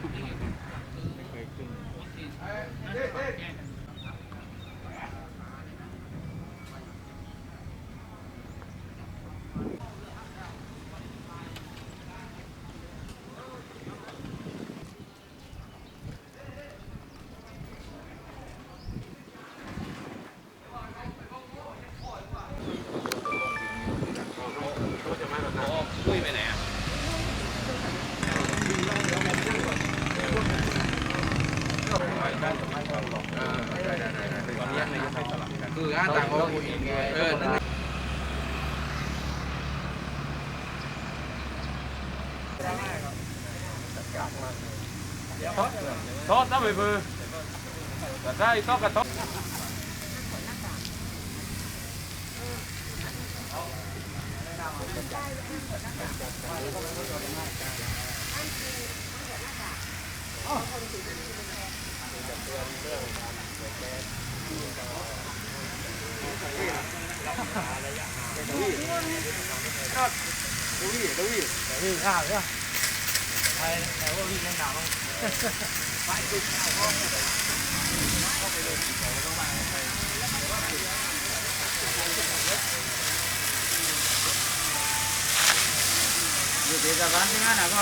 ไม่เคยขึ้น คือห้าต่างโอ้ยเออ โทษนะไปมือแต่ได้ ต้องกระทบ อยู่ที่สะพานที่นั่นนะก็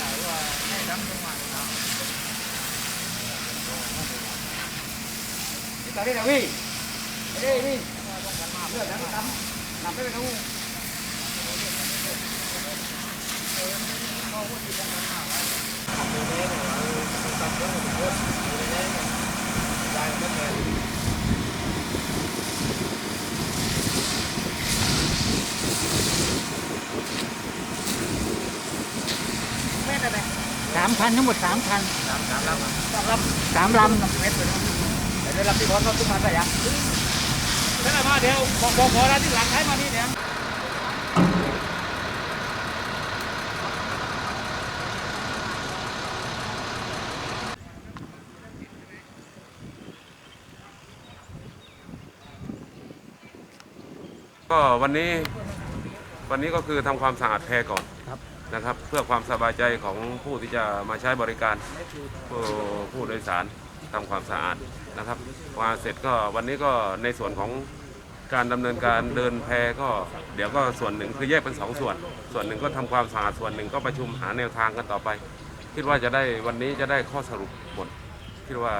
nở và hay đâm ra ngoài đây đi làm cái này không Hãy subscribe cho kênh Ghiền Mì Gõ Để không bỏ lỡ những video hấp dẫn ามคันทั้งหมดสามคัน Sám sám lắm. Sám lắm. สามล Mét rồi đó. Để đây làm đi bón nó cứ mà vậy. นั่นแหละมาเดี๋ยวบอกบอกขอแล้วที่หลังใช้มานี่เดี๋ยวก็วันนี้วันนี้ก็คือทำความสะอาดแพก่อน นะครับ เพื่อความสบายใจของผู้ที่จะมาใช้บริการผู้ผู้โดยสารทำความสะอาดนะครับพอเสร็จก็วันนี้ก็ในส่วนของการดำเนินการเดินแพก็เดี๋ยวก็ส่วนหนึ่งคือแยกเป็นสองส่วน ส่วนหนึ่งก็ทำความสะอาดส่วนหนึ่งก็ประชุมหาแนวทางกันต่อไป คิดว่าจะได้วันนี้จะได้ข้อสรุปหมดคิดว่า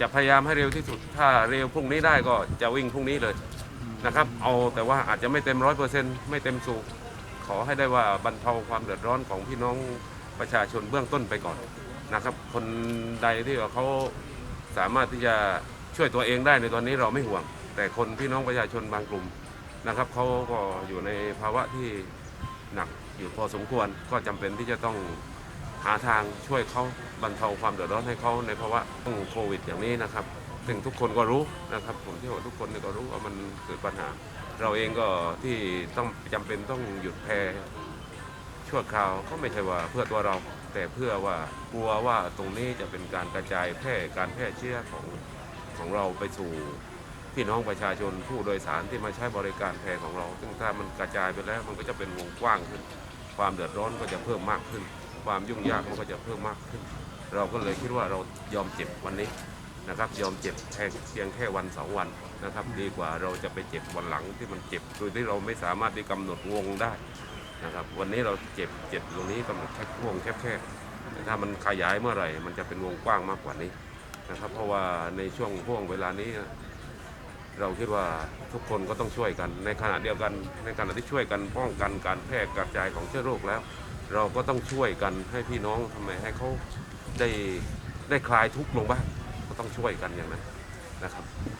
จะพยายามให้เร็วที่สุด ถ้าเร็วพรุ่งนี้ได้ก็จะวิ่งพรุ่งนี้เลยนะครับ เอาแต่ว่าอาจจะไม่เต็มร้อยเปอร์เซ็นต์ไม่เต็มสูบ ขอให้ได้ว่าบรรเทาความเดือดร้อนของพี่น้องประชาชนเบื้องต้นไปก่อนนะครับ คนใดที่ว่าเขาสามารถที่จะช่วยตัวเองได้ในตอนนี้เราไม่ห่วง แต่คนพี่น้องประชาชนบางกลุ่มนะครับเขาก็อยู่ในภาวะที่หนักอยู่พอสมควรก็จำเป็นที่จะต้องหาทางช่วยเขาบรรเทาความเดือดร้อนให้เขาในภาวะต้องโควิดอย่างนี้นะครับ ซึ่งทุกคนก็รู้นะครับ ผมเชื่อว่าทุกคนก็รู้ว่ามันเกิดปัญหา เราเองก็ที่ต้องจำเป็นต้องหยุดแพชั่วคราวก็ไม่ใช่ว่าเพื่อตัวเรา แต่เพื่อว่ากลัวว่าตรงนี้จะเป็นการกระจายแพร่การแพร่เชื้อของของเราไปสู่พี่น้องประชาชนผู้โดยสารที่มาใช้บริการแพรของเรา ซึ่งถ้ามันกระจายไปแล้วมันก็จะเป็นวงกว้างขึ้น ความเดือดร้อนก็จะเพิ่มมากขึ้น ความยุ่งยากมันก็จะเพิ่มมากขึ้น เราก็เลยคิดว่าเรายอมเจ็บวันนี้ นะครับยอมเจ็บแค่เพียงแค่วันสองวันนะครับ ดีกว่าเราจะไปเจ็บวันหลังที่มันเจ็บโดยที่เราไม่สามารถที่กำหนดวงได้นะครับ วันนี้เราเจ็บเจ็บตรงนี้กำหนดแค่วงแคบๆแต่ถ้ามันขยายเมื่อไหร่ มันจะเป็นวงกว้างมากกว่านี้นะครับ เพราะว่าในช่วงห่วงเวลานี้ เราคิดว่าทุกคนก็ต้องช่วยกัน ในขณะเดียวกัน ในขณะที่ช่วยกันป้องกันการแพร่กระจายของเชื้อโรคแล้ว เราก็ต้องช่วยกันให้พี่น้องทำไมให้เขาได้ได้คลายทุกข์ลงบ้างก็ ต้องช่วยกันอย่างนั้นนะครับ